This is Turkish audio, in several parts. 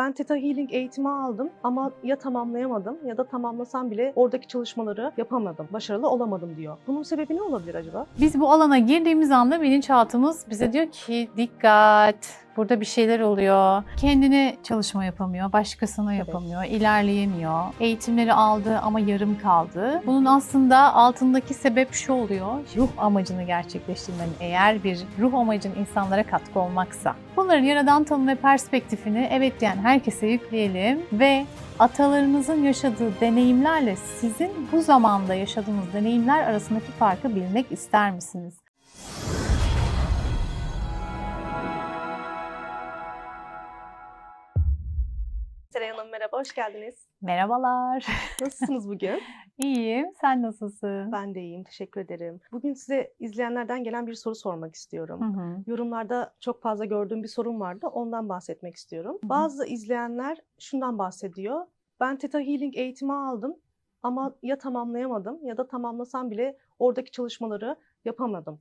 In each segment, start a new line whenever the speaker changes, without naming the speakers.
Ben Theta Healing eğitimi aldım ama ya tamamlayamadım ya da tamamlasam bile oradaki çalışmaları yapamadım, başarılı olamadım diyor. Bunun sebebi ne olabilir acaba?
Biz bu alana girdiğimiz anda bilinçaltımız bize diyor ki dikkat, burada bir şeyler oluyor. Kendine çalışma yapamıyor, başkasına yapamıyor, ilerleyemiyor. Eğitimleri aldı ama yarım kaldı. Bunun aslında altındaki sebep şu oluyor. Ruh amacını gerçekleştirmenin eğer bir ruh amacın insanlara katkı olmaksa. Bunların yaradan tanım ve perspektifini evet diyen herkese yükleyelim ve atalarınızın yaşadığı deneyimlerle sizin bu zamanda yaşadığınız deneyimler arasındaki farkı bilmek ister misiniz?
Seray Hanım merhaba, hoş geldiniz.
Merhabalar.
Nasılsınız bugün?
İyiyim. Sen nasılsın?
ben de iyiyim, teşekkür ederim. Bugün size izleyenlerden gelen bir soru sormak istiyorum.
Hı hı.
Yorumlarda çok fazla gördüğüm bir sorun vardı. Ondan bahsetmek istiyorum.
hı.
Bazı izleyenler şundan bahsediyor. Ben Theta Healing eğitimi aldım ama ya tamamlayamadım ya da tamamlasam bile oradaki çalışmaları yapamadım.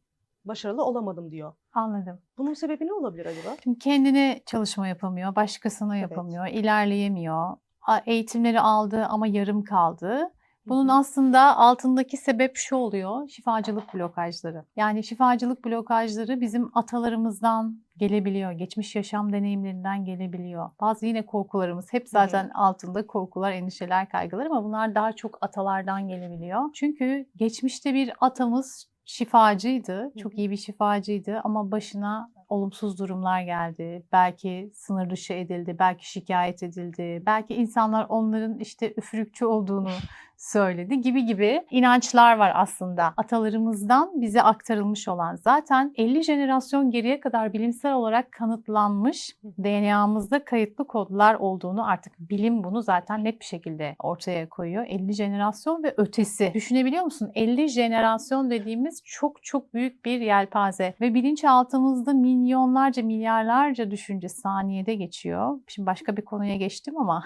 Başarılı olamadım diyor.
Anladım.
Bunun sebebi ne olabilir acaba?
Şimdi kendine çalışma yapamıyor, başkasına
Evet.
yapamıyor, ilerleyemiyor. Eğitimleri aldı ama yarım kaldı. Bunun aslında altındaki sebep şu oluyor, şifacılık blokajları. Yani şifacılık blokajları bizim atalarımızdan gelebiliyor, geçmiş yaşam deneyimlerinden gelebiliyor. Bazı yine korkularımız, hep zaten altında korkular, endişeler, kaygılar ama bunlar daha çok atalardan gelebiliyor. Çünkü geçmişte bir atamız şifacıydı, çok iyi bir şifacıydı ama başına olumsuz durumlar geldi. Belki sınır dışı edildi, belki şikayet edildi, belki insanlar onların işte üfürükçü olduğunu söyledi gibi gibi inançlar var aslında. Atalarımızdan bize aktarılmış olan zaten 50 jenerasyon geriye kadar bilimsel olarak kanıtlanmış DNA'mızda kayıtlı kodlar olduğunu artık bilim bunu zaten net bir şekilde ortaya koyuyor. 50 jenerasyon ve ötesi. Düşünebiliyor musun? 50 jenerasyon dediğimiz çok çok büyük bir yelpaze ve bilinçaltımızda milyonlarca milyarlarca düşünce saniyede geçiyor. Şimdi başka bir konuya geçtim ama.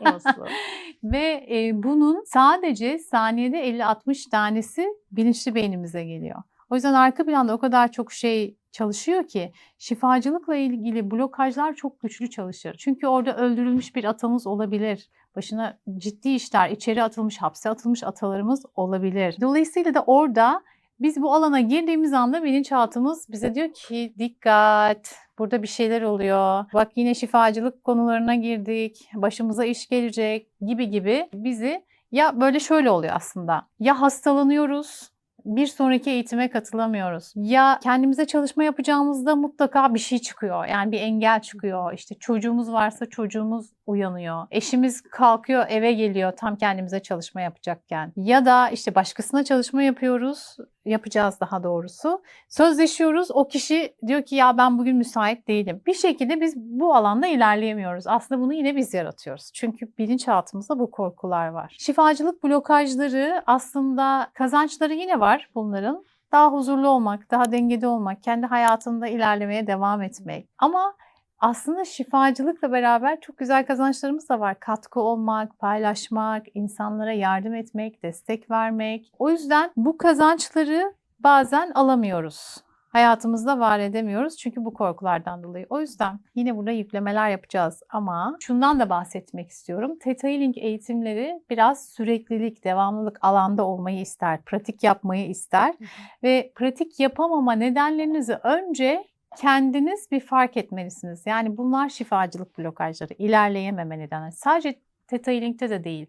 Nasıl?
ve e, bunun sadece saniyede 50-60 tanesi bilinçli beynimize geliyor. O yüzden arka planda o kadar çok şey çalışıyor ki şifacılıkla ilgili blokajlar çok güçlü çalışır. Çünkü orada öldürülmüş bir atamız olabilir. Başına ciddi işler, içeri atılmış, hapse atılmış atalarımız olabilir. Dolayısıyla da orada biz bu alana girdiğimiz anda bilinçaltımız bize diyor ki dikkat, burada bir şeyler oluyor. Bak yine şifacılık konularına girdik, başımıza iş gelecek gibi gibi bizi ya böyle şöyle oluyor aslında. Ya hastalanıyoruz, bir sonraki eğitime katılamıyoruz. Ya kendimize çalışma yapacağımızda mutlaka bir şey çıkıyor. Yani bir engel çıkıyor. İşte çocuğumuz varsa çocuğumuz uyanıyor. Eşimiz kalkıyor eve geliyor tam kendimize çalışma yapacakken. Ya da işte başkasına çalışma yapıyoruz. Yapacağız daha doğrusu. Sözleşiyoruz. O kişi diyor ki ya ben bugün müsait değilim. Bir şekilde biz bu alanda ilerleyemiyoruz. Aslında bunu yine biz yaratıyoruz. Çünkü bilinçaltımızda bu korkular var. Şifacılık blokajları aslında kazançları yine var bunların. Daha huzurlu olmak, daha dengede olmak, kendi hayatında ilerlemeye devam etmek. Ama aslında şifacılıkla beraber çok güzel kazançlarımız da var. Katkı olmak, paylaşmak, insanlara yardım etmek, destek vermek. O yüzden bu kazançları bazen alamıyoruz. Hayatımızda var edemiyoruz çünkü bu korkulardan dolayı. O yüzden yine burada yüklemeler yapacağız ama şundan da bahsetmek istiyorum. Theta Healing eğitimleri biraz süreklilik, devamlılık alanda olmayı ister, pratik yapmayı ister ve pratik yapamama nedenlerinizi önce kendiniz bir fark etmelisiniz. Yani bunlar şifacılık blokajları, ilerleyememe nedenleri. Sadece Theta Healing'de de değil,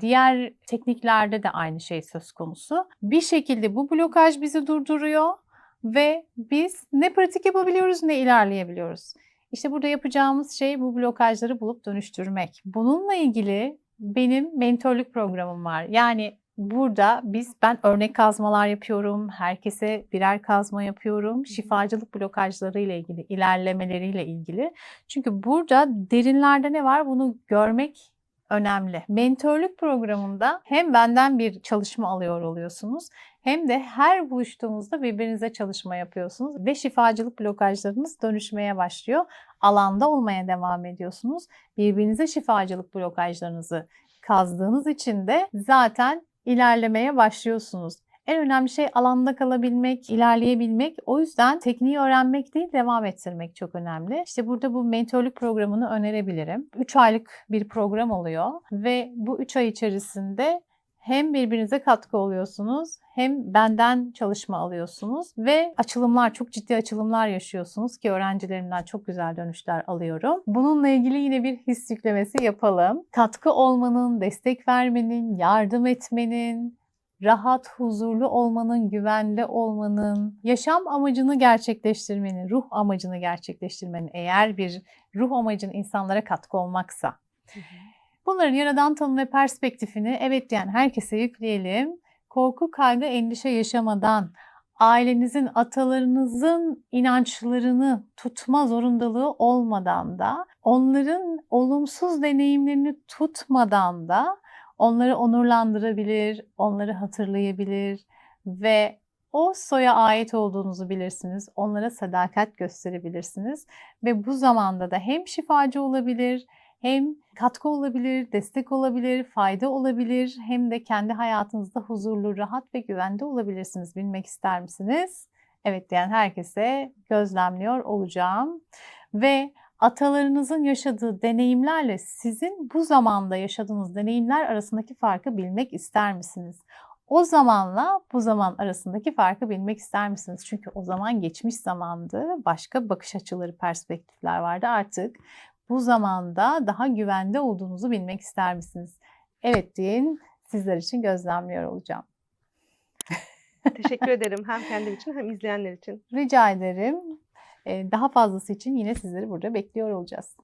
diğer tekniklerde de aynı şey söz konusu. Bir şekilde bu blokaj bizi durduruyor ve biz ne pratik yapabiliyoruz ne ilerleyebiliyoruz. İşte burada yapacağımız şey bu blokajları bulup dönüştürmek. Bununla ilgili benim mentorluk programım var. Yani burada biz ben örnek kazmalar yapıyorum. Herkese birer kazma yapıyorum. Şifacılık blokajları ile ilgili, ilerlemeleriyle ilgili. Çünkü burada derinlerde ne var bunu görmek önemli. Mentorluk programında hem benden bir çalışma alıyor oluyorsunuz hem de her buluştuğumuzda birbirinize çalışma yapıyorsunuz ve şifacılık blokajlarınız dönüşmeye başlıyor. Alanda olmaya devam ediyorsunuz. Birbirinize şifacılık blokajlarınızı kazdığınız için de zaten ilerlemeye başlıyorsunuz. En önemli şey alanda kalabilmek, ilerleyebilmek. O yüzden tekniği öğrenmek değil, devam ettirmek çok önemli. İşte burada bu mentorluk programını önerebilirim. 3 aylık bir program oluyor ve bu 3 ay içerisinde hem birbirinize katkı oluyorsunuz hem benden çalışma alıyorsunuz ve açılımlar çok ciddi açılımlar yaşıyorsunuz ki öğrencilerimden çok güzel dönüşler alıyorum. Bununla ilgili yine bir his yüklemesi yapalım. Katkı olmanın, destek vermenin, yardım etmenin, rahat, huzurlu olmanın, güvende olmanın, yaşam amacını gerçekleştirmenin, ruh amacını gerçekleştirmenin eğer bir ruh amacın insanlara katkı olmaksa Bunların yaradan tanım ve perspektifini evet diyen herkese yükleyelim. Korku, kaygı, endişe yaşamadan, ailenizin, atalarınızın inançlarını tutma zorundalığı olmadan da, onların olumsuz deneyimlerini tutmadan da onları onurlandırabilir, onları hatırlayabilir ve o soya ait olduğunuzu bilirsiniz. Onlara sadakat gösterebilirsiniz ve bu zamanda da hem şifacı olabilir, hem katkı olabilir, destek olabilir, fayda olabilir hem de kendi hayatınızda huzurlu, rahat ve güvende olabilirsiniz. Bilmek ister misiniz? Evet diyen herkese gözlemliyor olacağım. Ve atalarınızın yaşadığı deneyimlerle sizin bu zamanda yaşadığınız deneyimler arasındaki farkı bilmek ister misiniz? O zamanla bu zaman arasındaki farkı bilmek ister misiniz? Çünkü o zaman geçmiş zamandı, başka bakış açıları, perspektifler vardı. Artık bu zamanda daha güvende olduğunuzu bilmek ister misiniz? Evet deyin, sizler için gözlemliyor olacağım.
Teşekkür ederim hem kendim için hem izleyenler için.
Rica ederim. Ee, Daha fazlası için yine sizleri burada bekliyor olacağız.